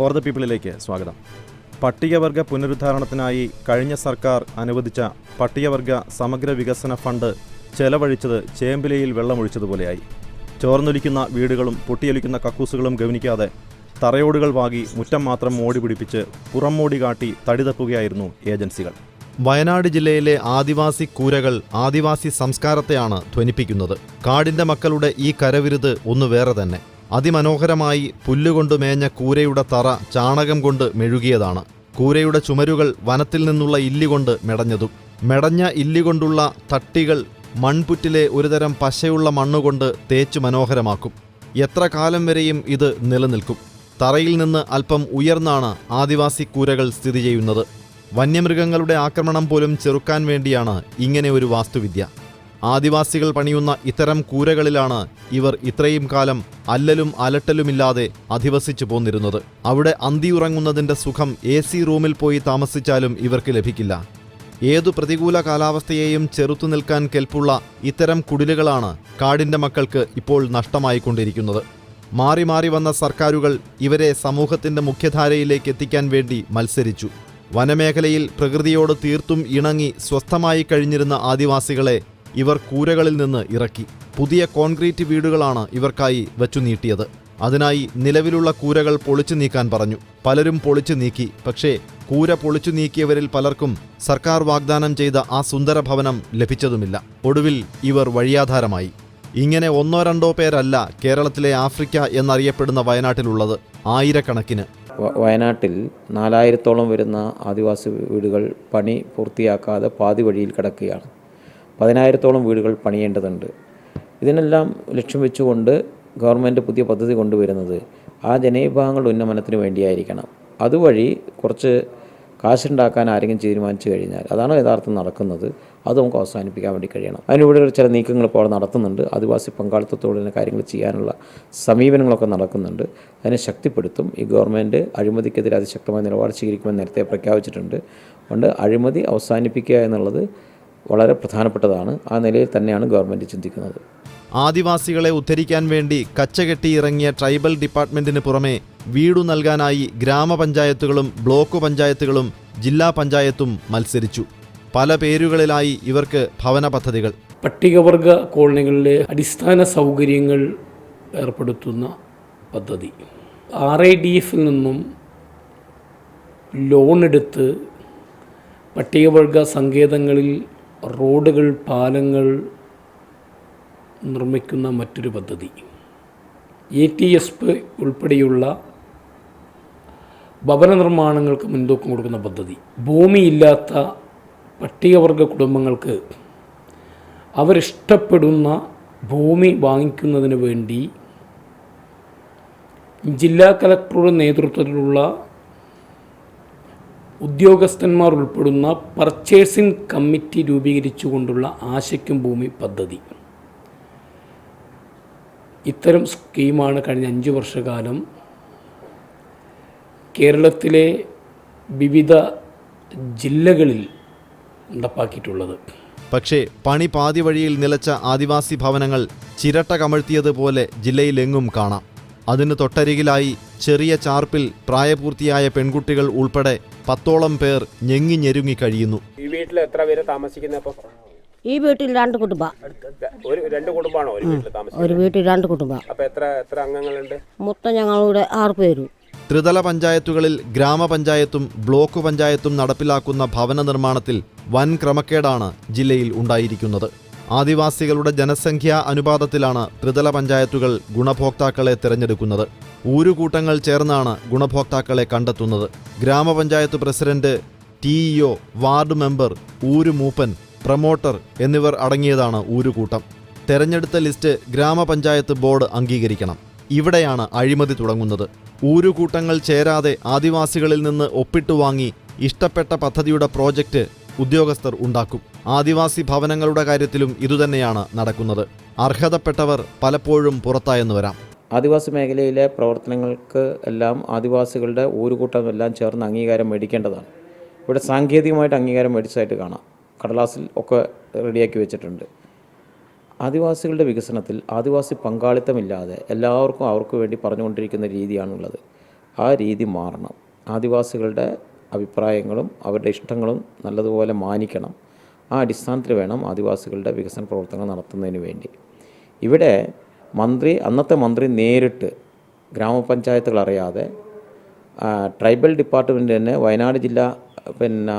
For the പീപ്പിളിലേക്ക് സ്വാഗതം. പട്ടികവർഗ പുനരുദ്ധാരണത്തിനായി കഴിഞ്ഞ സർക്കാർ അനുവദിച്ച പട്ടികവർഗ സമഗ്ര വികസന ഫണ്ട് ചെലവഴിച്ചത് ചേമ്പിലയിൽ വെള്ളമൊഴിച്ചതുപോലെയായി. ചോർന്നൊലിക്കുന്ന വീടുകളും പൊട്ടിയൊലിക്കുന്ന കക്കൂസുകളും ഗവനിക്കാതെ തറയോടുകൾ വാങ്ങി മുറ്റം മാത്രം മോടി പിടിപ്പിച്ച് പുറംമോടി കാട്ടി തടിതപ്പുകയായിരുന്നു ഏജൻസികൾ. വയനാട് ജില്ലയിലെ ആദിവാസി കൂരകൾ ആദിവാസി സംസ്കാരത്തെയാണ് ധ്വനിപ്പിക്കുന്നത്. കാടിന്റെ മക്കളുടെ ഈ കരവിരുത് ഒന്ന് വേറെ തന്നെ. അതിമനോഹരമായി പുല്ലുകൊണ്ട് മേഞ്ഞ കൂരയുടെ തറ ചാണകം കൊണ്ട് മെഴുകിയതാണ്. കൂരയുടെ ചുമരുകൾ വനത്തിൽ നിന്നുള്ള ഇല്ലികൊണ്ട് മെടഞ്ഞതും. മെടഞ്ഞ ഇല്ലികൊണ്ടുള്ള തട്ടികൾ മൺപുറ്റിലെ ഒരുതരം പശയുള്ള മണ്ണുകൊണ്ട് തേച്ചു മനോഹരമാക്കും. എത്ര കാലം വരെയും ഇത് നിലനിൽക്കും. തറയിൽ നിന്ന് അല്പം ഉയർന്നാണ് ആദിവാസി കൂരകൾ സ്ഥിതി ചെയ്യുന്നത്. വന്യമൃഗങ്ങളുടെ ആക്രമണം പോലും ചെറുക്കാൻ വേണ്ടിയാണ് ഇങ്ങനെ ഒരു വാസ്തുവിദ്യ. ആദിവാസികൾ പണിയുന്ന ഇത്തരം കൂരകളിലാണ് ഇവർ ഇത്രയും കാലം അല്ലലും അലട്ടലുമില്ലാതെ അധിവസിച്ചു പോന്നിരുന്നത്. അവിടെ അന്തിയുറങ്ങുന്നതിന്റെ സുഖം എ സി റൂമിൽ പോയി താമസിച്ചാലും ഇവർക്ക് ലഭിക്കില്ല. ഏതു പ്രതികൂല കാലാവസ്ഥയെയും ചെറുത്തു നിൽക്കാൻ കെൽപ്പുള്ള ഇത്തരം കുടിലുകളാണ് കാടിന്റെ മക്കൾക്ക് ഇപ്പോൾ നഷ്ടമായിക്കൊണ്ടിരിക്കുന്നത്. മാറി മാറി വന്ന സർക്കാരുകൾ ഇവരെ സമൂഹത്തിന്റെ മുഖ്യധാരയിലേക്ക് എത്തിക്കാൻ വേണ്ടി മത്സരിച്ചു. വനമേഖലയിൽ പ്രകൃതിയോട് തീർത്തും ഇണങ്ങി സ്വസ്ഥമായി കഴിഞ്ഞിരുന്ന ആദിവാസികളെ ഇവർ കൂരകളിൽ നിന്ന് ഇറക്കി. പുതിയ കോൺക്രീറ്റ് വീടുകളാണ് ഇവർക്കായി വച്ചു നീട്ടിയത്. അതിനായി നിലവിലുള്ള കൂരകൾ പൊളിച്ചു നീക്കാൻ പറഞ്ഞു. പലരും പൊളിച്ചു നീക്കി. പക്ഷേ കൂര പൊളിച്ചു നീക്കിയവരിൽ പലർക്കും സർക്കാർ വാഗ്ദാനം ചെയ്ത ആ സുന്ദര ഭവനം ലഭിച്ചതുമില്ല. ഒടുവിൽ ഇവർ വഴിയാധാരമായി. ഇങ്ങനെ ഒന്നോ രണ്ടോ പേരല്ല കേരളത്തിലെ ആഫ്രിക്ക എന്നറിയപ്പെടുന്ന വയനാട്ടിലുള്ളത് ആയിരക്കണക്കിന്. വയനാട്ടിൽ നാലായിരത്തോളം വരുന്ന ആദിവാസി വീടുകൾ പണി പൂർത്തിയാക്കാതെ പാതി വഴിയിൽ കിടക്കുകയാണ്. പതിനായിരത്തോളം വീടുകൾ പണിയേണ്ടതുണ്ട്. ഇതിനെല്ലാം ലക്ഷ്യം വെച്ചുകൊണ്ട് ഗവൺമെന്റ് പുതിയ പദ്ധതി കൊണ്ടുവരുന്നത് ആ ജനവിഭാഗങ്ങളുടെ ഉന്നമനത്തിന് വേണ്ടിയായിരിക്കണം. അതുവഴി കുറച്ച് കാശുണ്ടാക്കാൻ ആരെങ്കിലും തീരുമാനിച്ചു കഴിഞ്ഞാൽ അതാണ് യഥാർത്ഥം നടക്കുന്നത്. അത് നമുക്ക് അവസാനിപ്പിക്കാൻ വേണ്ടി കഴിയണം. അതിനിവിടെ ചില നീക്കങ്ങൾ ഇപ്പോൾ നടത്തുന്നുണ്ട്. ആദിവാസി പങ്കാളിത്തത്തോടെ തന്നെ കാര്യങ്ങൾ ചെയ്യാനുള്ള സമീപനങ്ങളൊക്കെ നടക്കുന്നുണ്ട്. അതിനെ ശക്തിപ്പെടുത്തും. ഈ ഗവൺമെന്റ് അഴിമതിക്കെതിരെ അതിശക്തമായ നിലപാട് സ്വീകരിക്കുമെന്ന് നേരത്തെ പ്രഖ്യാപിച്ചിട്ടുണ്ട്. അതുകൊണ്ട് അഴിമതി അവസാനിപ്പിക്കുക എന്നുള്ളത് വളരെ പ്രധാനപ്പെട്ടതാണ്. ആ നിലയിൽ തന്നെയാണ് ഗവൺമെന്റ് ചിന്തിക്കുന്നത്. ആദിവാസികളെ ഉദ്ധരിക്കാൻ വേണ്ടി കച്ചകെട്ടിയിറങ്ങിയ ട്രൈബൽ ഡിപ്പാർട്ട്മെന്റിന് പുറമെ വീടു നൽകാനായി ഗ്രാമപഞ്ചായത്തുകളും ബ്ലോക്ക് പഞ്ചായത്തുകളും ജില്ലാ പഞ്ചായത്തും മത്സരിച്ചു. പല പേരുകളിലായി ഇവർക്ക് ഭവന പദ്ധതികൾ. പട്ടികവർഗ കോളനികളിലെ അടിസ്ഥാന സൗകര്യങ്ങൾ ഏർപ്പെടുത്തുന്ന പദ്ധതി. ആർ ഐ ഡി എഫിൽ നിന്നും ലോൺ എടുത്ത് പട്ടികവർഗ സങ്കേതങ്ങളിൽ റോഡുകൾ പാലങ്ങൾ നിർമ്മിക്കുന്ന മറ്റൊരു പദ്ധതി. എ ടി എസ് ഉൾപ്പെടെയുള്ള ഭവന നിർമ്മാണങ്ങൾക്ക് മുൻതൂക്കം കൊടുക്കുന്ന പദ്ധതി. ഭൂമിയില്ലാത്ത പട്ടികവർഗ കുടുംബങ്ങൾക്ക് അവരിഷ്ടപ്പെടുന്ന ഭൂമി വാങ്ങിക്കുന്നതിന് വേണ്ടി ജില്ലാ കലക്ടറുടെ നേതൃത്വത്തിലുള്ള ഉദ്യോഗസ്ഥന്മാർ ഉൾപ്പെടുന്ന പർച്ചേസിംഗ് കമ്മിറ്റി രൂപീകരിച്ചുകൊണ്ടുള്ള ആശയ്ക്കും ഭൂമി പദ്ധതി. ഇത്തരം സ്കീമാണ് കഴിഞ്ഞ അഞ്ച് വർഷകാലം കേരളത്തിലെ വിവിധ ജില്ലകളിൽ നടപ്പാക്കിയിട്ടുള്ളത്. പക്ഷേ പണി പാതി വഴിയിൽ നിലച്ച ആദിവാസി ഭവനങ്ങൾ ചിരട്ട കമഴ്ത്തിയതുപോലെ ജില്ലയിലെങ്ങും കാണാം. അതിന് തൊട്ടരികിലായി ചെറിയ ചാർപ്പിൽ പ്രായപൂർത്തിയായ പെൺകുട്ടികൾ ഉൾപ്പെടെ പത്തോളം പേർ ഞെങ്ങി ഞെരുങ്ങി കഴിയുന്നു. ഈ വീട്ടിൽ എത്ര പേര് താമസിക്കുന്നത് അപ്പൊ ഈ വീട്ടിൽ രണ്ട് കുടുംബം. ഒരു രണ്ട് കുടുംബാണോ ഒരു വീട്ടിൽ താമസിക്കുന്നത്? ഒരു വീട്ടിൽ രണ്ട് കുടുംബം. അപ്പൊ എത്ര എത്ര അംഗങ്ങളുണ്ട്? മൊത്തം ഞങ്ങളുടെ ആറ് പേരും. ത്രിതല പഞ്ചായത്തുകളിൽ ഗ്രാമപഞ്ചായത്തും ബ്ലോക്ക് പഞ്ചായത്തും നടപ്പിലാക്കുന്ന ഭവന നിർമ്മാണത്തിൽ വൻ ക്രമക്കേടാണ് ജില്ലയിൽ ഉണ്ടായിരിക്കുന്നത്. ആദിവാസികളുടെ ജനസംഖ്യാ അനുപാതത്തിലാണ് ത്രിതല പഞ്ചായത്തുകൾ ഗുണഭോക്താക്കളെ തിരഞ്ഞെടുക്കുന്നത്. ഊരുകൂട്ടങ്ങൾ ചേർന്നാണ് ഗുണഭോക്താക്കളെ കണ്ടെത്തുന്നത്. ഗ്രാമപഞ്ചായത്ത് പ്രസിഡന്റ് ടിഇഒ വാർഡ് മെമ്പർ ഊരുമൂപ്പൻ പ്രമോട്ടർ എന്നിവർ അടങ്ങിയതാണ് ഊരുകൂട്ടം. തെരഞ്ഞെടുത്ത ലിസ്റ്റ് ഗ്രാമപഞ്ചായത്ത് ബോർഡ് അംഗീകരിക്കണം. ഇവിടെയാണ് അഴിമതി തുടങ്ങുന്നത്. ഊരുകൂട്ടങ്ങൾ ചേരാതെ ആദിവാസികളിൽ നിന്ന് ഒപ്പിട്ടു വാങ്ങി ഇഷ്ടപ്പെട്ട പദ്ധതിയുടെ പ്രോജക്റ്റ് ഉദ്യോഗസ്ഥർ ഉണ്ടാക്കും. ആദിവാസി ഭവനങ്ങളുടെ കാര്യത്തിലും ഇതുതന്നെയാണ് നടക്കുന്നത്. അർഹതപ്പെട്ടവർ പലപ്പോഴും പുറത്തായെന്ന് വരാം. ആദിവാസി മേഖലയിലെ പ്രവർത്തനങ്ങൾക്ക് എല്ലാം ആദിവാസികളുടെ ഒരു കൂട്ടം എല്ലാം ചേർന്ന് അംഗീകാരം മേടിക്കേണ്ടതാണ്. ഇവിടെ സാങ്കേതികമായിട്ട് അംഗീകാരം മേടിച്ചതായിട്ട് കാണാം. കടലാസിൽ ഒക്കെ റെഡിയാക്കി വെച്ചിട്ടുണ്ട്. ആദിവാസികളുടെ വികസനത്തിൽ ആദിവാസി പങ്കാളിത്തമില്ലാതെ എല്ലാവർക്കും അവർക്ക് വേണ്ടി പറഞ്ഞുകൊണ്ടിരിക്കുന്ന രീതിയാണുള്ളത്. ആ രീതി മാറണം. ആദിവാസികളുടെ അഭിപ്രായങ്ങളും അവരുടെ ഇഷ്ടങ്ങളും നല്ലതുപോലെ മാനിക്കണം. ആ അടിസ്ഥാനത്തിൽ വേണം ആദിവാസികളുടെ വികസന പ്രവർത്തനങ്ങൾ നടത്തുന്നതിന് വേണ്ടി. ഇവിടെ മന്ത്രി അന്നത്തെ മന്ത്രി നേരിട്ട് ഗ്രാമപഞ്ചായത്തുകൾ അറിയാതെ ട്രൈബൽ ഡിപ്പാർട്ട്മെന്റ് തന്നെ വയനാട് ജില്ലാ പിന്നെ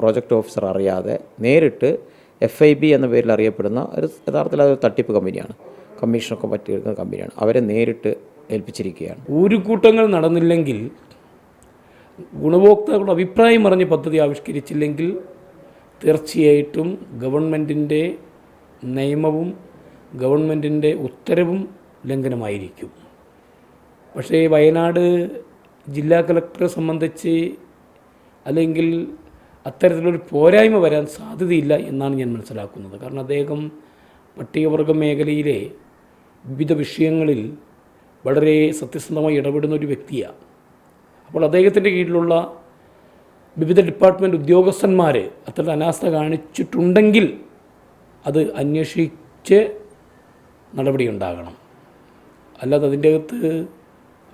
പ്രോജക്റ്റ് ഓഫീസർ അറിയാതെ നേരിട്ട് എഫ് ഐ ബി എന്ന പേരിൽ അറിയപ്പെടുന്ന ഒരു യഥാർത്ഥത്തിൽ അതൊരു തട്ടിപ്പ് കമ്പനിയാണ്. കമ്മീഷനൊക്കെ പറ്റിയെടുക്കുന്ന കമ്പനിയാണ്. അവരെ നേരിട്ട് ഏൽപ്പിച്ചിരിക്കുകയാണ്. ഊരുകൂട്ടങ്ങൾ നടന്നില്ലെങ്കിൽ ഗുണഭോക്താക്കളുടെ അഭിപ്രായം അറിഞ്ഞ് പദ്ധതി ആവിഷ്കരിച്ചില്ലെങ്കിൽ തീർച്ചയായിട്ടും ഗവൺമെന്റിന്റെ നിയമവും ഗവൺമെന്റിന്റെ ഉത്തരവും ലംഘനമായിരിക്കും. പക്ഷേ വയനാട് ജില്ലാ കളക്ടറെ സംബന്ധിച്ച് അല്ലെങ്കിൽ അത്തരത്തിലൊരു പോരായ്മ വരാൻ സാധ്യതയില്ല എന്നാണ് ഞാൻ മനസ്സിലാക്കുന്നത്. കാരണം അദ്ദേഹം പട്ടികവർഗ മേഖലയിലെ വിവിധ വിഷയങ്ങളിൽ വളരെ സത്യസന്ധമായി ഇടപെടുന്ന ഒരു വ്യക്തിയാണ്. അപ്പോൾ അദ്ദേഹത്തിന്റെ കീഴിലുള്ള വിവിധ ഡിപ്പാർട്ട്മെന്റ് ഉദ്യോഗസ്ഥന്മാർ അത്തരം അനാസ്ഥ കാണിച്ചിട്ടുണ്ടെങ്കിൽ അത് അന്വേഷിച്ച് നടപടിയുണ്ടാകണം. അല്ലാതെ അതിന്റെ അകത്ത്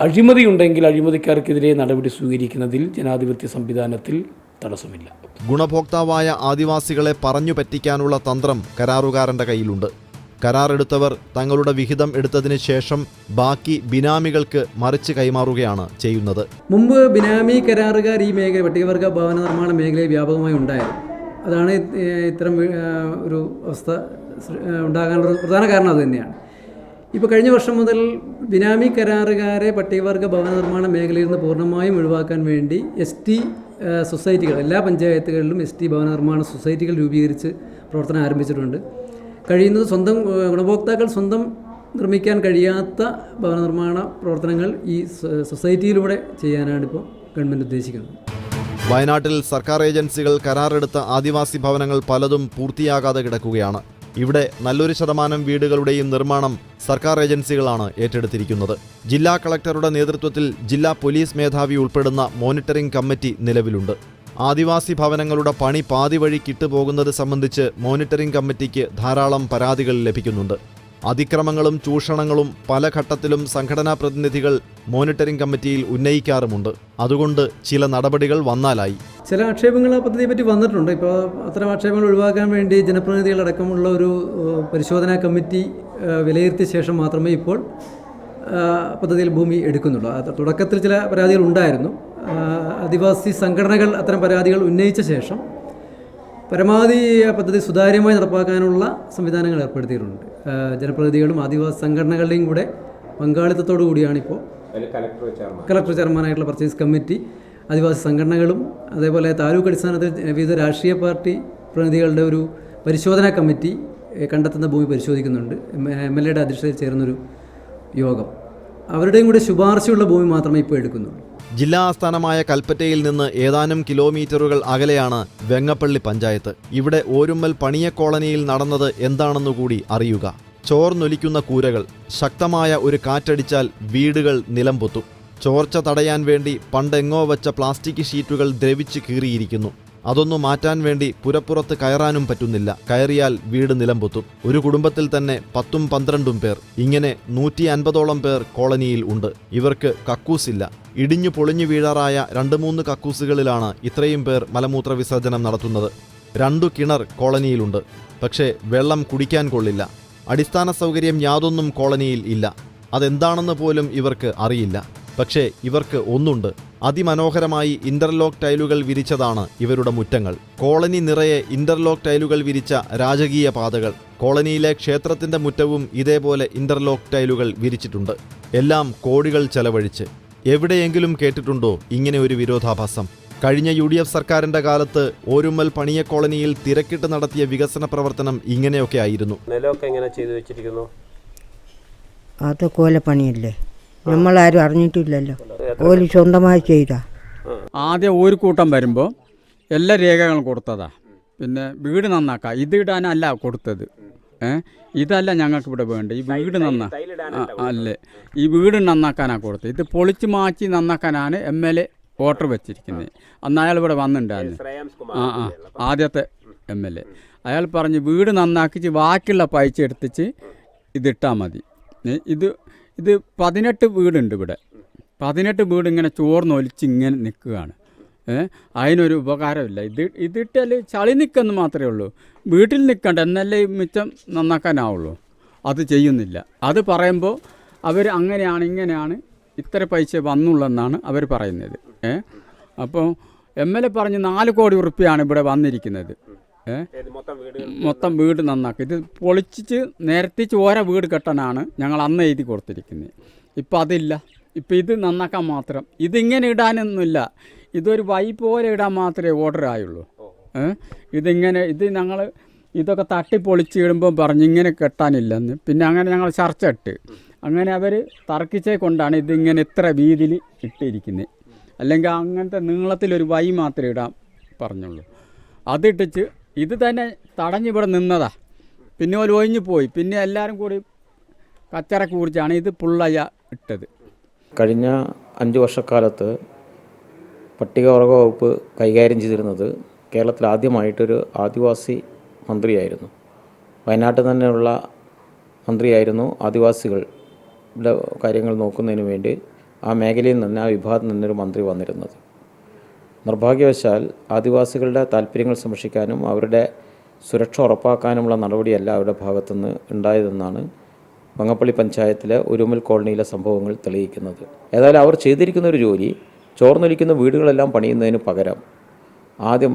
അഴിമതിയുണ്ടെങ്കിൽ അഴിമതിക്കാർക്കെതിരെ നടപടി സ്വീകരിക്കുന്നതിൽ ജനാധിപത്യ സംവിധാനത്തിൽ തടസ്സമില്ല. ഗുണഭോക്താവായ ആദിവാസികളെ പറഞ്ഞു പറ്റിക്കാനുള്ള തന്ത്രം കരാറുകാരന്റെ കയ്യിലുണ്ട്. കരാറെടുത്തവർ തങ്ങളുടെ വിഹിതം എടുത്തതിന് ശേഷം ബാക്കി ബിനാമികൾക്ക് മറിച്ച് കൈമാറുകയാണ് ചെയ്യുന്നത്. മുമ്പ് ബിനാമി കരാറുകാർ ഈ മേഖല പട്ടികവർഗ ഭവന നിർമ്മാണ മേഖലയിൽ വ്യാപകമായി ഉണ്ടായത് അതാണ് ഇത് ഇത്തരം ഒരു അവസ്ഥ ഉണ്ടാകാനുള്ള പ്രധാന കാരണം അത് തന്നെയാണ്. ഇപ്പോൾ കഴിഞ്ഞ വർഷം മുതൽ ബിനാമി കരാറുകാരെ പട്ടികവർഗ ഭവന നിർമ്മാണ മേഖലയിൽ നിന്ന് പൂർണമായും ഒഴിവാക്കാൻ വേണ്ടി എസ് ടി സൊസൈറ്റികൾ എല്ലാ പഞ്ചായത്തുകളിലും എസ് ടി ഭവന നിർമ്മാണ സൊസൈറ്റികൾ രൂപീകരിച്ച് പ്രവർത്തനം ആരംഭിച്ചിട്ടുണ്ട്. കഴിയുന്നത് സ്വന്തം ഗുണഭോക്താക്കൾ സ്വന്തം നിർമ്മിക്കാൻ കഴിയാത്ത ഭവന നിർമ്മാണ പ്രവർത്തനങ്ങൾ ഈ സൊസൈറ്റിയിലൂടെ ചെയ്യാനാണ് ഇപ്പോൾ ഗവൺമെന്റ് ഉദ്ദേശിക്കുന്നത്. വയനാട്ടിൽ സർക്കാർ ഏജൻസികൾ കരാറെടുത്ത ആദിവാസി ഭവനങ്ങൾ പലതും പൂർത്തിയാകാതെ കിടക്കുകയാണ്. ഇവിടെ നല്ലൊരു ശതമാനം വീടുകളുടെയും നിർമ്മാണം സർക്കാർ ഏജൻസികളാണ് ഏറ്റെടുത്തിരിക്കുന്നത്. ജില്ലാ കളക്ടറുടെ നേതൃത്വത്തിൽ ജില്ലാ പോലീസ് മേധാവി ഉൾപ്പെടുന്ന മോണിറ്ററിംഗ് കമ്മിറ്റി നിലവിലുണ്ട്. ആദിവാസി ഭവനങ്ങളുടെ പണി പാതി വഴി കിട്ടുപോകുന്നത് സംബന്ധിച്ച് മോണിറ്ററിംഗ് കമ്മിറ്റിക്ക് ധാരാളം പരാതികൾ ലഭിക്കുന്നുണ്ട്. അതിക്രമങ്ങളും ചൂഷണങ്ങളും പല ഘട്ടത്തിലും സംഘടനാ പ്രതിനിധികൾ മോണിറ്ററിംഗ് കമ്മിറ്റിയിൽ ഉന്നയിക്കാറുമുണ്ട്. അതുകൊണ്ട് ചില നടപടികൾ വന്നാലായി. ചില ആക്ഷേപങ്ങൾ ആ പദ്ധതിയെ പറ്റി വന്നിട്ടുണ്ട്. ഇപ്പോൾ അത്തരം ആക്ഷേപങ്ങൾ ഒഴിവാക്കാൻ വേണ്ടി ജനപ്രതിനിധികളടക്കമുള്ള ഒരു പരിശോധനാ കമ്മിറ്റി വിലയിരുത്തിയ ശേഷം മാത്രമേ ഇപ്പോൾ പദ്ധതിയിൽ ഭൂമി എടുക്കുന്നുള്ളൂ. തുടക്കത്തിൽ ചില പരാതികൾ ഉണ്ടായിരുന്നു. ആദിവാസി സംഘടനകൾ അത്തരം പരാതികൾ ഉന്നയിച്ച ശേഷം പരമാവധി പദ്ധതി സുതാര്യമായി നടപ്പാക്കാനുള്ള സംവിധാനങ്ങൾ ഏർപ്പെടുത്തിയിട്ടുണ്ട്. ജനപ്രതിനിധികളും ആദിവാസി സംഘടനകളുടെയും കൂടെ പങ്കാളിത്തത്തോടു കൂടിയാണ് ഇപ്പോൾ അതിൽ കലക്ടർ ചെയർമാൻ കളക്ടർ ചെയർമാനായിട്ടുള്ള പർച്ചേസ് കമ്മിറ്റി ആദിവാസി സംഘടനകളും അതേപോലെ താലൂക്ക് അടിസ്ഥാനത്തിൽ വിവിധ രാഷ്ട്രീയ പാർട്ടി പ്രതിനിധികളുടെ ഒരു പരിശോധനാ കമ്മിറ്റി കണ്ടെത്തുന്ന ഭൂമി പരിശോധിക്കുന്നുണ്ട്. എം എൽ എയുടെ അധ്യക്ഷതയിൽ ചേർന്നൊരു യോഗം. അവരുടെയും കൂടെ ശുപാർശയുള്ള ഭൂമി മാത്രമേ ഇപ്പോൾ എടുക്കുന്നുള്ളൂ. ജില്ലാ ആസ്ഥാനമായ കൽപ്പറ്റയിൽ നിന്ന് ഏതാനും കിലോമീറ്ററുകൾ അകലെയാണ് വെങ്ങപ്പള്ളി പഞ്ചായത്ത്. ഇവിടെ ഓരുമ്മൽ പണിയ കോളനിയിൽ നടന്നത് എന്താണെന്നുകൂടി അറിയുക. ചോർന്നൊലിക്കുന്ന കൂരകൾ ശക്തമായ ഒരു കാറ്റടിച്ചാൽ വീടുകൾ നിലംപൊത്തും. ചോർച്ച തടയാൻ വേണ്ടി പണ്ടെങ്ങോ വച്ച പ്ലാസ്റ്റിക് ഷീറ്റുകൾ ദ്രവിച്ച് കീറിയിരിക്കുന്നു. അതൊന്നു മാറ്റാൻ വേണ്ടി പുരപ്പുറത്ത് കയറാനും പറ്റുന്നില്ല. കയറിയാൽ വീട് നിലംപൊത്തും. ഒരു കുടുംബത്തിൽ തന്നെ പത്തും പന്ത്രണ്ടും പേർ. ഇങ്ങനെ നൂറ്റി അൻപതോളം പേർ കോളനിയിൽ ഉണ്ട്. ഇവർക്ക് കക്കൂസില്ല ഇടിഞ്ഞു പൊളിഞ്ഞു വീഴാറായ രണ്ട് മൂന്ന് കക്കൂസുകളിലാണ് ഇത്രയും പേർ മലമൂത്ര വിസർജനം നടത്തുന്നത്. രണ്ടു കിണർ കോളനിയിലുണ്ട്. പക്ഷേ വെള്ളം കുടിക്കാൻ കൊള്ളില്ല. അടിസ്ഥാന സൗകര്യം യാതൊന്നും കോളനിയിൽ ഇല്ല. അതെന്താണെന്ന് പോലും ഇവർക്ക് അറിയില്ല. പക്ഷേ ഇവർക്ക് ഒന്നുണ്ട്. അതിമനോഹരമായി ഇന്റർലോക്ക് ടൈലുകൾ വിരിച്ചതാണ് ഇവരുടെ മുറ്റങ്ങൾ. കോളനി നിറയെ ഇന്റർലോക്ക് ടൈലുകൾ വിരിച്ച രാജകീയ പാതകൾ. കോളനിയിലെ ക്ഷേത്രത്തിന്റെ മുറ്റവും ഇതേപോലെ ഇന്റർലോക്ക് ടൈലുകൾ വിരിച്ചിട്ടുണ്ട്. എല്ലാം കോടികൾ ചെലവഴിച്ച്. എവിടെയെങ്കിലും കേട്ടിട്ടുണ്ടോ ഇങ്ങനെ ഒരു വിരോധാഭാസം? കഴിഞ്ഞ യു ഡി എഫ് സർക്കാരിന്റെ കാലത്ത് ഓരുമ്മൽ പണിയ കോളനിയിൽ തിരക്കിട്ട് നടത്തിയ വികസന പ്രവർത്തനം ഇങ്ങനെയൊക്കെ ആയിരുന്നു. നിലമൊക്കെ എങ്ങനെ ചെയ്തു വെച്ചിരിക്കുന്നു? അത് കോലപ്പണിയല്ലേ നമ്മളാരും അറിഞ്ഞിട്ടില്ലല്ലോ. ഓൽ സ്വന്തമായി ചെയ്താ. ആദ്യം ഒരു കൂട്ടം വരുമ്പോൾ എല്ലാ രേഖകളും കൊടുത്തതാ. പിന്നെ വീട് നന്നാക്ക. ഇത് ഇടാനല്ല കൊടുത്തത്. ഇതല്ല ഞങ്ങൾക്ക് ഇവിടെ വേണ്ട ഈ വീട് നന്നാ അല്ലേ? ഈ വീട് നന്നാക്കാനാണ് കൊടുത്തത്. ഇത് പൊളിച്ച് മാറ്റി നന്നാക്കാനാണ് എം എൽ എ വോട്ടർ വെച്ചിരിക്കുന്നത്. അന്ന് അയാൾ ഇവിടെ വന്നിട്ടുണ്ടായിരുന്നു ആ ആ. ആദ്യത്തെ എം എൽ എ. അയാൾ പറഞ്ഞ് വീട് നന്നാക്കിച്ച് ബാക്കിയുള്ള പൈസ എടുത്തിച്ച് ഇതിട്ടാൽ മതി. ഇത് ഇത് പതിനെട്ട് വീടുണ്ട് ഇവിടെ. പതിനെട്ട് വീട് ഇങ്ങനെ ചോർന്നൊലിച്ച് ഇങ്ങനെ നിൽക്കുകയാണ് അതിനൊരു ഉപകാരമില്ല. ഇത് ഇതിട്ടാൽ ചളി നിൽക്കുന്ന മാത്രമേ ഉള്ളൂ. വീട്ടിൽ നിൽക്കണ്ട. എന്നല്ലേ മിച്ചം നന്നാക്കാനാവുള്ളൂ. അത് ചെയ്യുന്നില്ല. അത് പറയുമ്പോൾ അവർ അങ്ങനെയാണ് ഇങ്ങനെയാണ് ഇത്ര പൈസ വന്നുള്ളെന്നാണ് അവർ പറയുന്നത്. അപ്പോൾ എം എൽ എ പറഞ്ഞ് നാല് കോടി ഉറുപ്പ്യാണ് ഇവിടെ വന്നിരിക്കുന്നത്. മൊത്തം വീട് നന്നാക്കി. ഇത് പൊളിച്ചിട്ട് നിരത്തിച്ച് ഓരോ വീട് കെട്ടാനാണ് ഞങ്ങൾ അന്ന് എഴുതി കൊടുത്തിരിക്കുന്നത് ഇപ്പം അതില്ല. ഇപ്പം ഇത് നന്നാക്കാൻ മാത്രം. ഇതിങ്ങനെ ഇടാനൊന്നുമില്ല. ഇതൊരു വൈപ്പ് പോലെ ഇടാൻ മാത്രമേ ഓർഡർ ആയുള്ളൂ. ഇതിങ്ങനെ ഇത് ഞങ്ങൾ ഇതൊക്കെ തട്ടി പൊളിച്ച് ഇടുമ്പോൾ പറഞ്ഞ് ഇങ്ങനെ കെട്ടാനില്ലെന്ന്. പിന്നെ അങ്ങനെ ഞങ്ങൾ ചർച്ച ഇട്ട്. അങ്ങനെ അവർ തർക്കിച്ചേ കൊണ്ടാണ് ഇതിങ്ങനെ ഇത്ര വീതിയിൽ ഇട്ടിരിക്കുന്നത് അല്ലെങ്കിൽ അങ്ങനത്തെ നീളത്തിലൊരു വൈ മാത്രമേ ഇടാൻ പറഞ്ഞുള്ളൂ. അതിട്ടിച്ച് ഇത് തന്നെ തടഞ്ഞിവിടെ നിന്നതാ. പിന്നെ ഒരു ഒഴിഞ്ഞു പോയി. പിന്നെ എല്ലാവരും കൂടി കച്ചറ കുറിച്ചാണ് ഇത് പുള്ളയ ഇട്ടത്. കഴിഞ്ഞ അഞ്ച് വർഷക്കാലത്ത് പട്ടികവർഗ വകുപ്പ് കൈകാര്യം ചെയ്തിരുന്നത് കേരളത്തിൽ ആദ്യമായിട്ടൊരു ആദിവാസി മന്ത്രിയായിരുന്നു. വയനാട്ടിൽ തന്നെയുള്ള മന്ത്രിയായിരുന്നു ആദിവാസികളുടെ കാര്യങ്ങൾ നോക്കുന്നതിന് വേണ്ടി ആ മേഖലയിൽ നിന്ന് ആ വിഭാഗത്തിൽ നിന്നൊരു മന്ത്രി വന്നിരുന്നത്. നിർഭാഗ്യവശാൽ ആദിവാസികളുടെ താല്പര്യങ്ങൾ സംരക്ഷിക്കാനും അവരുടെ സുരക്ഷ ഉറപ്പാക്കാനുമുള്ള നടപടിയല്ല അവരുടെ ഭാഗത്തുനിന്ന് ഉണ്ടായതെന്നാണ് മങ്ങപ്പള്ളി പഞ്ചായത്തിലെ ഉരുമൽ കോളനിയിലെ സംഭവങ്ങൾ തെളിയിക്കുന്നത്. ഏതായാലും അവർ ചെയ്തിരിക്കുന്ന ഒരു ജോലി ചോർന്നൊലിക്കുന്ന വീടുകളെല്ലാം പണിയുന്നതിന് പകരം ആദ്യം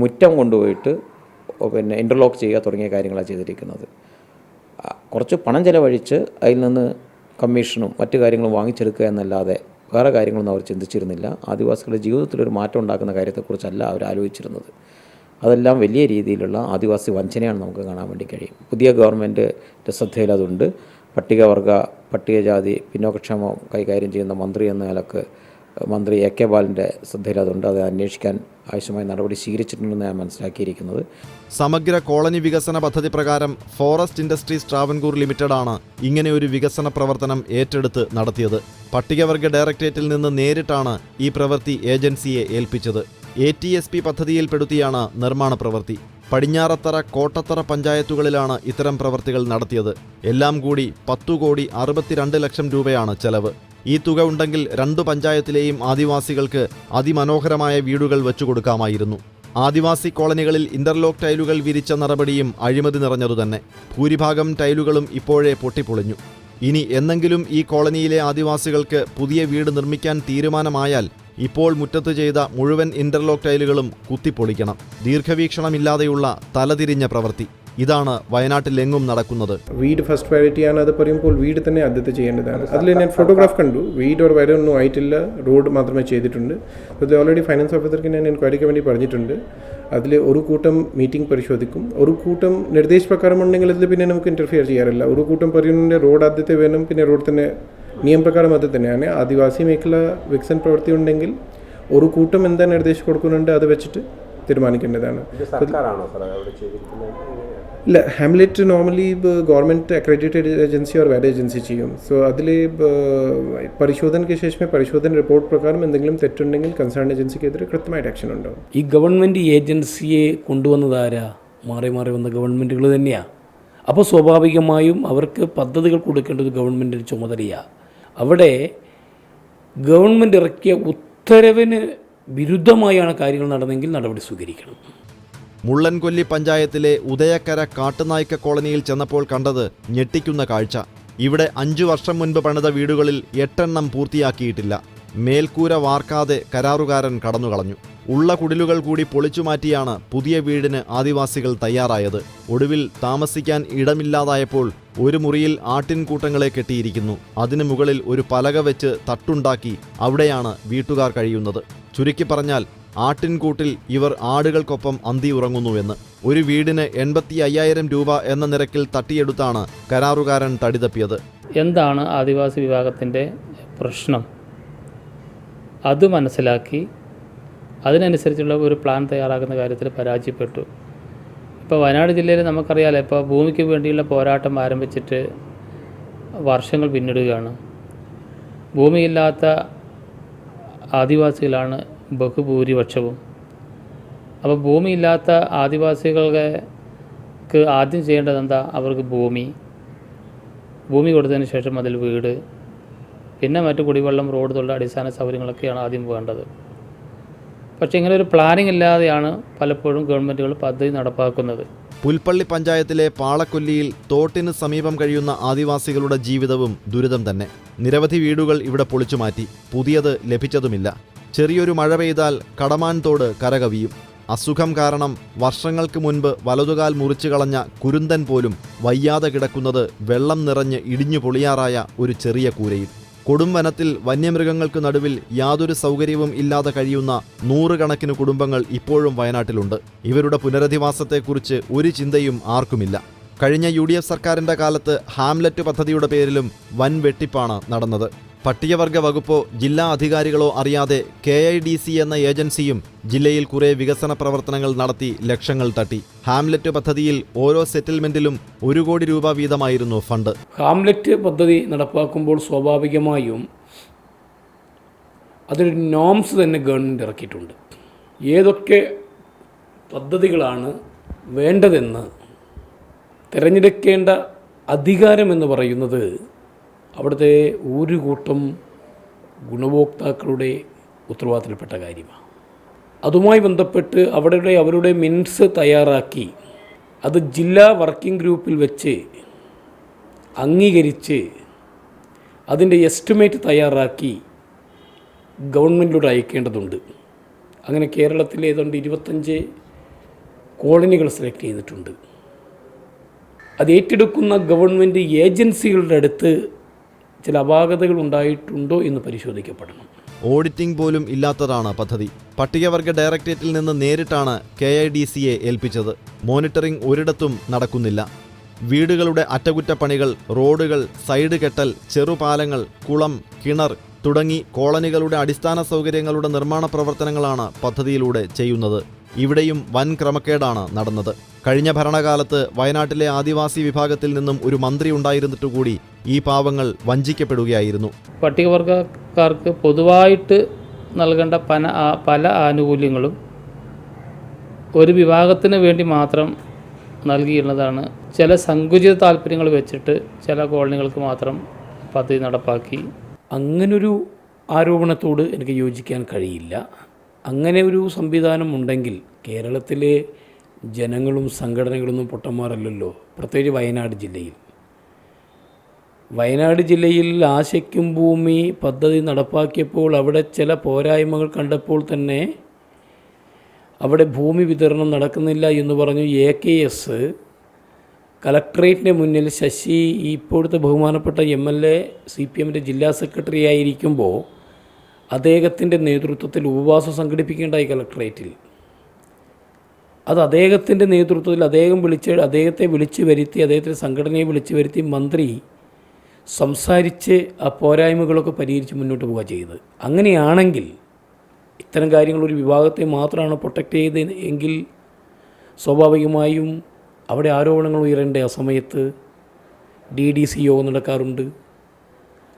മുറ്റം കൊണ്ടുപോയിട്ട് പിന്നെ ഇന്റർലോക്ക് ചെയ്യുക തുടങ്ങിയ കാര്യങ്ങളാണ് ചെയ്തിരിക്കുന്നത്. കുറച്ച് പണം ചിലവഴിച്ച് അതിൽ നിന്ന് കമ്മീഷനും മറ്റു കാര്യങ്ങളും വാങ്ങിച്ചെടുക്കുക എന്നല്ലാതെ വേറെ കാര്യങ്ങളൊന്നും അവർ ചിന്തിച്ചിരുന്നില്ല. ആദിവാസികളുടെ ജീവിതത്തിലൊരു മാറ്റം ഉണ്ടാക്കുന്ന കാര്യത്തെക്കുറിച്ചല്ല അവർ ആലോചിച്ചിരുന്നത്. അതെല്ലാം വലിയ രീതിയിലുള്ള ആദിവാസി വഞ്ചനയാണ് നമുക്ക് കാണാൻ വേണ്ടി കഴിയും. പുതിയ ഗവൺമെന്റിന്റെ ശ്രദ്ധയിൽ അതുണ്ട്. പട്ടികവർഗ പട്ടികജാതി പിന്നോക്കക്ഷേമം കൈകാര്യം ചെയ്യുന്ന മന്ത്രി എന്ന നിലയ്ക്ക് മന്ത്രി എ കെ ബാലന്റെ ശ്രദ്ധയിൽ അതുണ്ട്. അത് അന്വേഷിക്കാൻ ആവശ്യമായ നടപടി സ്വീകരിച്ചിട്ടുണ്ടെന്ന് ഞാൻ മനസ്സിലാക്കിയിരിക്കുന്നത്. സമഗ്ര കോളനി വികസന പദ്ധതി പ്രകാരം ഫോറസ്റ്റ് ഇൻഡസ്ട്രീസ് ട്രാവൻകൂർ ലിമിറ്റഡാണ് ഇങ്ങനെ ഒരു വികസന പ്രവർത്തനം ഏറ്റെടുത്ത് നടത്തിയത്. പട്ടികവർഗ ഡയറക്ടറേറ്റിൽ നിന്ന് നേരിട്ടാണ് ഈ പ്രവൃത്തി ഏജൻസിയെ ഏൽപ്പിച്ചത്. എ ടി എസ് പി പദ്ധതിയിൽപ്പെടുത്തിയാണ് നിർമ്മാണ പ്രവൃത്തി. പടിഞ്ഞാറത്തറ കോട്ടത്തറ പഞ്ചായത്തുകളിലാണ് ഇത്തരം പ്രവൃത്തികൾ നടത്തിയത്. എല്ലാം കൂടി പത്തു കോടി അറുപത്തിരണ്ട് ലക്ഷം രൂപയാണ് ചെലവ്. ഈ തുക ഉണ്ടെങ്കിൽ രണ്ടു പഞ്ചായത്തിലെയും ആദിവാസികൾക്ക് അതിമനോഹരമായ വീടുകൾ വെച്ചു കൊടുക്കാമായിരുന്നു. ആദിവാസി കോളനികളിൽ ഇന്റർലോക്ക് ടൈലുകൾ വിരിച്ച നടപടിയും അഴിമതി നിറഞ്ഞതുതന്നെ. ഭൂരിഭാഗം ടൈലുകളും ഇപ്പോഴേ പൊട്ടിപ്പൊളിഞ്ഞു. ഇനി എന്നെങ്കിലും ഈ കോളനിയിലെ ആദിവാസികൾക്ക് പുതിയ വീട് നിർമ്മിക്കാൻ തീരുമാനമായാൽ ഇപ്പോൾ മുറ്റത്ത് ചെയ്ത മുഴുവൻ ഇന്റർലോക്ക് ടൈലുകളും കുത്തിപ്പൊളിക്കണം. ദീർഘവീക്ഷണമില്ലാതെയുള്ള തലതിരിഞ്ഞ പ്രവൃത്തി. ഇതാണ് വയനാട്ടിലെങ്ങും നടക്കുന്നത്. വീട് ഫസ്റ്റ് പ്രയോറിറ്റി ആണ്. അത് പറയുമ്പോൾ വീട് തന്നെ ആദ്യത്തെ ചെയ്യേണ്ടതാണ്. അതിൽ ഞാൻ ഫോട്ടോഗ്രാഫ് കണ്ടു. വീട് ഒരു വരെ ഒന്നും ആയിട്ടില്ല. റോഡ് മാത്രമേ ചെയ്തിട്ടുണ്ട്. അത് ഓൾറെഡി ഫൈനാൻസ് ഓഫീസർക്ക് ഞാൻ എൻക്വയറിക്ക് വേണ്ടി പറഞ്ഞിട്ടുണ്ട്. അതിൽ ഒരു കൂട്ടം മീറ്റിംഗ് പരിശോധിക്കും. ഒരു കൂട്ടം നിർദ്ദേശപ്രകാരം ഉണ്ടെങ്കിൽ അതിൽ പിന്നെ നമുക്ക് ഇന്റർഫിയർ ചെയ്യാറില്ല. ഒരു കൂട്ടം പറയുന്നുണ്ട് റോഡ് ആദ്യത്തെ വേണം. പിന്നെ റോഡ് തന്നെ നിയമപ്രകാരം അത് തന്നെയാണ് ആദിവാസി മേഖല വികസന പ്രവൃത്തി ഉണ്ടെങ്കിൽ ഒരു കൂട്ടം എന്താ നിർദ്ദേശം കൊടുക്കുന്നുണ്ട് അത് വെച്ചിട്ട് തീരുമാനിക്കേണ്ടതാണ്. ഇല്ല hamlet normally government accredited agency or വേറെ ഏജൻസി ചെയ്യും. സോ അതിൽ പരിശോധനയ്ക്ക് ശേഷമേ പരിശോധന റിപ്പോർട്ട് പ്രകാരം എന്തെങ്കിലും തെറ്റുണ്ടെങ്കിൽ കൺസേൺ ഏജൻസിക്കെതിരെ കൃത്യമായിട്ട് ആക്ഷൻ ഉണ്ടാവും. ഈ ഗവൺമെന്റ് ഏജൻസിയെ കൊണ്ടുവന്നതാരാ മാറി മാറി വന്ന ഗവൺമെന്റുകൾ തന്നെയാണ് അപ്പോൾ സ്വാഭാവികമായും അവർക്ക് പദ്ധതികൾ കൊടുക്കേണ്ടത് ഗവൺമെന്റിന്റെ ചുമതലയാണ് അവിടെ ഗവൺമെന്റ് ഇറക്കിയ ഉത്തരവിന് വിരുദ്ധമായാണ് കാര്യങ്ങൾ നടന്നെങ്കിൽ നടപടി സ്വീകരിക്കണം. മുള്ളൻകൊല്ലി പഞ്ചായത്തിലെ ഉദയക്കര കാട്ടുനായ്ക്ക കോളനിയിൽ ചെന്നപ്പോൾ കണ്ടത് ഞെട്ടിക്കുന്ന കാഴ്ച. ഇവിടെ അഞ്ചു വർഷം മുൻപ് പണിത വീടുകളിൽ എട്ടെണ്ണം പൂർത്തിയാക്കിയിട്ടില്ല. മേൽക്കൂര വാർക്കാതെ കരാറുകാരൻ കടന്നുകളഞ്ഞു. ഉള്ള കുടിലുകൾ കൂടി പൊളിച്ചുമാറ്റിയാണ് പുതിയ വീടിന് ആദിവാസികൾ തയ്യാറായത്. ഒടുവിൽ താമസിക്കാൻ ഇടമില്ലാതായപ്പോൾ ഒരു മുറിയിൽ ആട്ടിൻകൂട്ടങ്ങളെ കെട്ടിയിരിക്കുന്നു. അതിനു മുകളിൽ ഒരു പലക വെച്ച് തട്ടുണ്ടാക്കി അവിടെയാണ് വീട്ടുകാർ കഴിയുന്നത്. ചുരുക്കി പറഞ്ഞാൽ ആട്ടിൻകൂട്ടിൽ ഇവർ ആടുകൾക്കൊപ്പം അന്തി ഉറങ്ങുന്നുവെന്ന്. ഒരു വീടിന് എൺപത്തി അയ്യായിരം രൂപ എന്ന നിരക്കിൽ തട്ടിയെടുത്താണ് കരാറുകാരൻ തടിതപ്പിയത്. എന്താണ് ആദിവാസി വിഭാഗത്തിന്റെ പ്രശ്നം? അത് മനസ്സിലാക്കി അതിനനുസരിച്ചുള്ള ഒരു പ്ലാൻ തയ്യാറാക്കുന്ന കാര്യത്തിൽ പരാജയപ്പെട്ടു. ഇപ്പോൾ വയനാട് ജില്ലയിൽ നമുക്കറിയാലോ ഇപ്പോൾ ഭൂമിക്ക് വേണ്ടിയുള്ള പോരാട്ടം ആരംഭിച്ചിട്ട് വർഷങ്ങൾ പിന്നിടുകയാണ്. ഭൂമിയില്ലാത്ത ആദിവാസികളാണ് ബഹുഭൂരിപക്ഷവും. അപ്പോൾ ഭൂമിയില്ലാത്ത ആദിവാസികൾക്ക് ആദ്യം ചെയ്യേണ്ടത് എന്താ? അവർക്ക് ഭൂമി. ഭൂമി കൊടുത്തതിന് ശേഷം അതിൽ വീട്. പിന്നെ മറ്റു കുടിവെള്ളം റോഡ് തൊഴിൽ അടിസ്ഥാന സൗകര്യങ്ങളൊക്കെയാണ് ആദ്യം വേണ്ടത്. പക്ഷേ ഇങ്ങനെ ഒരു പ്ലാനിംഗ് ഇല്ലാതെയാണ് പലപ്പോഴും ഗവൺമെന്റുകൾ പദ്ധതി നടപ്പാക്കുന്നത്. പുൽപ്പള്ളി പഞ്ചായത്തിലെ പാളക്കൊല്ലിയിൽ തോട്ടിന് സമീപം കഴിയുന്ന ആദിവാസികളുടെ ജീവിതവും ദുരിതം തന്നെ. നിരവധി വീടുകൾ ഇവിടെ പൊളിച്ചു മാറ്റി പുതിയത് ലഭിച്ചതുമില്ല. ചെറിയൊരു മഴ പെയ്താൽ കടമാൻ തോട് കരകവിയും. അസുഖം കാരണം വർഷങ്ങൾക്ക് മുൻപ് വലതുകാൽ മുറിച്ചു കളഞ്ഞ കുരുന്തൻ പോലും വയ്യാതെ കിടക്കുന്നത് വെള്ളം നിറഞ്ഞ് ഇടിഞ്ഞു പൊളിയാറായ ഒരു ചെറിയ കൂരയിൽ. കൊടും വനത്തിൽ വന്യമൃഗങ്ങൾക്ക് നടുവിൽ യാതൊരു സൗകര്യവും ഇല്ലാതെ കഴിയുന്ന നൂറുകണക്കിന് കുടുംബങ്ങൾ ഇപ്പോഴും വയനാട്ടിലുണ്ട്. ഇവരുടെ പുനരധിവാസത്തെക്കുറിച്ച് ഒരു ചിന്തയും ആർക്കുമില്ല. കഴിഞ്ഞ യു ഡി എഫ് സർക്കാരിന്റെ കാലത്ത് ഹാംലറ്റ് പദ്ധതിയുടെ പേരിലും വൻ വെട്ടിപ്പാണ് നടന്നത്. പട്ടികവർഗ വകുപ്പോ ജില്ലാ അധികാരികളോ അറിയാതെ കെ ഐ ഡി സി എന്ന ഏജൻസിയും ജില്ലയിൽ കുറെ വികസന പ്രവർത്തനങ്ങൾ നടത്തി ലക്ഷങ്ങൾ തട്ടി. ഹാംലെറ്റ് പദ്ധതിയിൽ ഓരോ സെറ്റിൽമെന്റിലും ഒരു കോടി രൂപ വീതമായിരുന്നു ഫണ്ട്. ഹാംലെറ്റ് പദ്ധതി നടപ്പാക്കുമ്പോൾ സ്വാഭാവികമായും അതൊരു നോംസ് തന്നെ ഗവൺമെന്റ് ഇറക്കിയിട്ടുണ്ട്. ഏതൊക്കെ പദ്ധതികളാണ് വേണ്ടതെന്ന് തിരഞ്ഞെടുക്കേണ്ട അധികാരം എന്ന് പറയുന്നത് അവിടുത്തെ ഒരു കൂട്ടം ഗുണഭോക്താക്കളുടെ ഉത്തരവാദിത്തപ്പെട്ട കാര്യമാണ്. അതുമായി ബന്ധപ്പെട്ട് അവിടെ അവരുടെ മിൻസ് തയ്യാറാക്കി അത് ജില്ലാ വർക്കിംഗ് ഗ്രൂപ്പിൽ വെച്ച് അംഗീകരിച്ച് അതിന്റെ എസ്റ്റിമേറ്റ് തയ്യാറാക്കി ഗവൺമെന്റിലൂടെ അയക്കേണ്ടതുണ്ട്. അങ്ങനെ കേരളത്തിൽ ഏതാണ്ട് ഇരുപത്തഞ്ച് കോളനികൾ സെലക്ട് ചെയ്തിട്ടുണ്ട്. അത് ഏറ്റെടുക്കുന്ന ഗവൺമെന്റ് ഏജൻസികളുടെ അടുത്ത് ചില അപാകതകൾ ഉണ്ടായിട്ടുണ്ടോ എന്ന് പരിശോധിക്കപ്പെടണം. ഓഡിറ്റിംഗ് പോലും ഇല്ലാത്തതാണ് പദ്ധതി. പട്ടികവർഗ ഡയറക്ടറേറ്റിൽ നിന്ന് നേരിട്ടാണ് കെ ഐ ഡി സിയെ ഏൽപ്പിച്ചത്. മോണിറ്ററിംഗ് ഒരിടത്തും നടക്കുന്നില്ല. വീടുകളുടെ അറ്റകുറ്റപ്പണികൾ റോഡുകൾ സൈഡ് കെട്ടൽ ചെറുപാലങ്ങൾ കുളം കിണർ തുടങ്ങി കോളനികളുടെ അടിസ്ഥാന സൗകര്യങ്ങളുടെ നിർമ്മാണ പ്രവർത്തനങ്ങളാണ് പദ്ധതിയിലൂടെ ചെയ്യുന്നത്. ഇവിടെയും വൻ ക്രമക്കേടാണ് നടന്നത്. കഴിഞ്ഞ ഭരണകാലത്ത് വയനാട്ടിലെ ആദിവാസി വിഭാഗത്തിൽ നിന്നും ഒരു മന്ത്രി ഉണ്ടായിരുന്നിട്ട് കൂടി ഈ പാവങ്ങൾ വഞ്ചിക്കപ്പെടുകയായിരുന്നു. പട്ടികവർഗക്കാർക്ക് പൊതുവായിട്ട് നൽകേണ്ട പല പല ആനുകൂല്യങ്ങളും ഒരു വിഭാഗത്തിന് വേണ്ടി മാത്രം നൽകിയിരുന്നതാണ്. ചില സങ്കുചിത താല്പര്യങ്ങൾ വെച്ചിട്ട് ചില കോളനികൾക്ക് മാത്രം പദ്ധതി നടപ്പാക്കി. അങ്ങനൊരു ആരോപണത്തോട് എനിക്ക് യോജിക്കാൻ കഴിയില്ല. അങ്ങനെ ഒരു സംവിധാനം ഉണ്ടെങ്കിൽ കേരളത്തിലെ ജനങ്ങളും സംഘടനകളൊന്നും പൊട്ടന്മാരല്ലല്ലോ. പ്രത്യേകിച്ച് വയനാട് ജില്ലയിൽ. വയനാട് ജില്ലയിൽ ആശയ്ക്കും ഭൂമി പദ്ധതി നടപ്പാക്കിയപ്പോൾ അവിടെ ചില പോരായ്മകൾ കണ്ടപ്പോൾ തന്നെ അവിടെ ഭൂമി വിതരണം നടക്കുന്നില്ല എന്ന് പറഞ്ഞു എ കെ എസ് കലക്ട്രേറ്റിന് മുന്നിൽ ശശി ഇപ്പോഴത്തെ ബഹുമാനപ്പെട്ട M L A C P എമ്മിന്റെ ജില്ലാ സെക്രട്ടറി ആയിരിക്കുമ്പോൾ അദ്ദേഹത്തിന്റെ നേതൃത്വത്തിൽ ഉപവാസം സംഘടിപ്പിക്കേണ്ടായി കലക്ട്രേറ്റിൽ. അത് അദ്ദേഹത്തിന്റെ നേതൃത്വത്തിൽ അദ്ദേഹം വിളിച്ച് അദ്ദേഹത്തെ വിളിച്ചു വരുത്തി അദ്ദേഹത്തിന്റെ സംഘടനയെ വിളിച്ചു വരുത്തി മന്ത്രി സംസാരിച്ച് ആ പോരായ്മകളൊക്കെ പരിഹരിച്ച് മുന്നോട്ട് പോവുക ചെയ്തത്. അങ്ങനെയാണെങ്കിൽ ഇത്തരം കാര്യങ്ങൾ ഒരു വിഭാഗത്തെ മാത്രമാണ് പ്രൊട്ടക്റ്റ് ചെയ്തത് എങ്കിൽ സ്വാഭാവികമായും അവിടെ ആരോപണങ്ങൾ ഉയരേണ്ട ആ സമയത്ത്? ഡി ഡി സി യോഗം നടക്കാറുണ്ട്.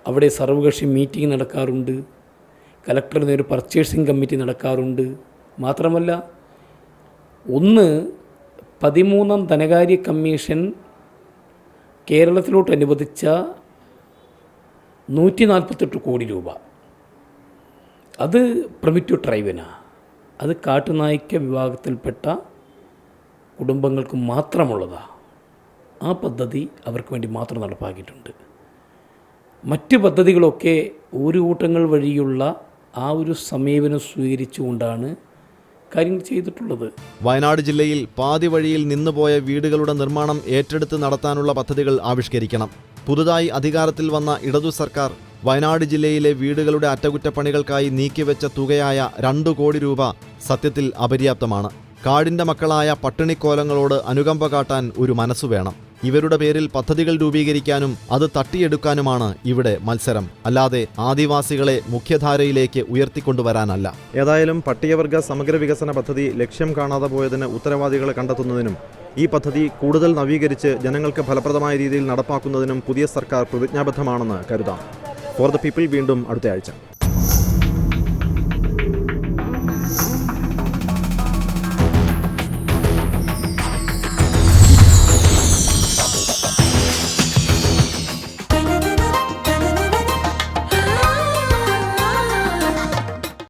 അവിടെ സർവകക്ഷി മീറ്റിംഗ് നടക്കാറുണ്ട്. കലക്ടർ ഒരു പർച്ചേസിംഗ് കമ്മിറ്റി നടക്കാറുണ്ട്. മാത്രമല്ല ഒന്ന് പതിമൂന്നാം ധനകാര്യ കമ്മീഷൻ കേരളത്തിലോട്ട് അനുവദിച്ച നൂറ്റി നാൽപ്പത്തെട്ട് കോടി രൂപ. അത് പ്രമിറ്റു ട്രൈബിനാണ് അത് കാട്ടുനായ്ക്ക വിഭാഗത്തിൽപ്പെട്ട കുടുംബങ്ങൾക്ക് മാത്രമുള്ളതാണ് ആ പദ്ധതി അവർക്ക് വേണ്ടി മാത്രം നടപ്പാക്കിയിട്ടുണ്ട്. മറ്റ് പദ്ധതികളൊക്കെ ഒരു കൂട്ടങ്ങൾ വഴിയുള്ള ആ ഒരു സമീപനം സ്വീകരിച്ചുകൊണ്ടാണ് കാര്യങ്ങൾ ചെയ്തിട്ടുള്ളത്. വയനാട് ജില്ലയിൽ പാതി വഴിയിൽ നിന്നുപോയ വീടുകളുടെ നിർമ്മാണം ഏറ്റെടുത്ത് നടത്താനുള്ള പദ്ധതികൾ ആവിഷ്കരിക്കണം. പുതുതായി അധികാരത്തിൽ വന്ന ഇടതു സർക്കാർ വയനാട് ജില്ലയിലെ വീടുകളുടെ അറ്റകുറ്റപ്പണികൾക്കായി നീക്കിവെച്ച തുകയായ രണ്ടു കോടി രൂപ സത്യത്തിൽ അപര്യാപ്തമാണ്. കാടിന്റെ മക്കളായ പട്ടിണിക്കോലങ്ങളോട് അനുകമ്പ കാട്ടാൻ ഒരു മനസ്സു വേണം. ഇവരുടെ പേരിൽ പദ്ധതികൾ രൂപീകരിക്കാനും അത് തട്ടിയെടുക്കാനുമാണ് ഇവിടെ മത്സരം. അല്ലാതെ ആദിവാസികളെ മുഖ്യധാരയിലേക്ക് ഉയർത്തിക്കൊണ്ടുവരാനല്ല. ഏതായാലും പട്ടികവർഗ സമഗ്ര വികസന പദ്ധതി ലക്ഷ്യം കാണാതെ പോയതിന് ഉത്തരവാദികളെ കണ്ടെത്തുന്നതിനും ഈ പദ്ധതി കൂടുതൽ നവീകരിച്ച് ജനങ്ങൾക്ക് ഫലപ്രദമായ രീതിയിൽ നടപ്പാക്കുന്നതിനും പുതിയ സർക്കാർ പ്രതിജ്ഞാബദ്ധമാണെന്ന് കരുതാം. ഫോർ ദ പീപ്പിൾ വീണ്ടും അടുത്തയാഴ്ച.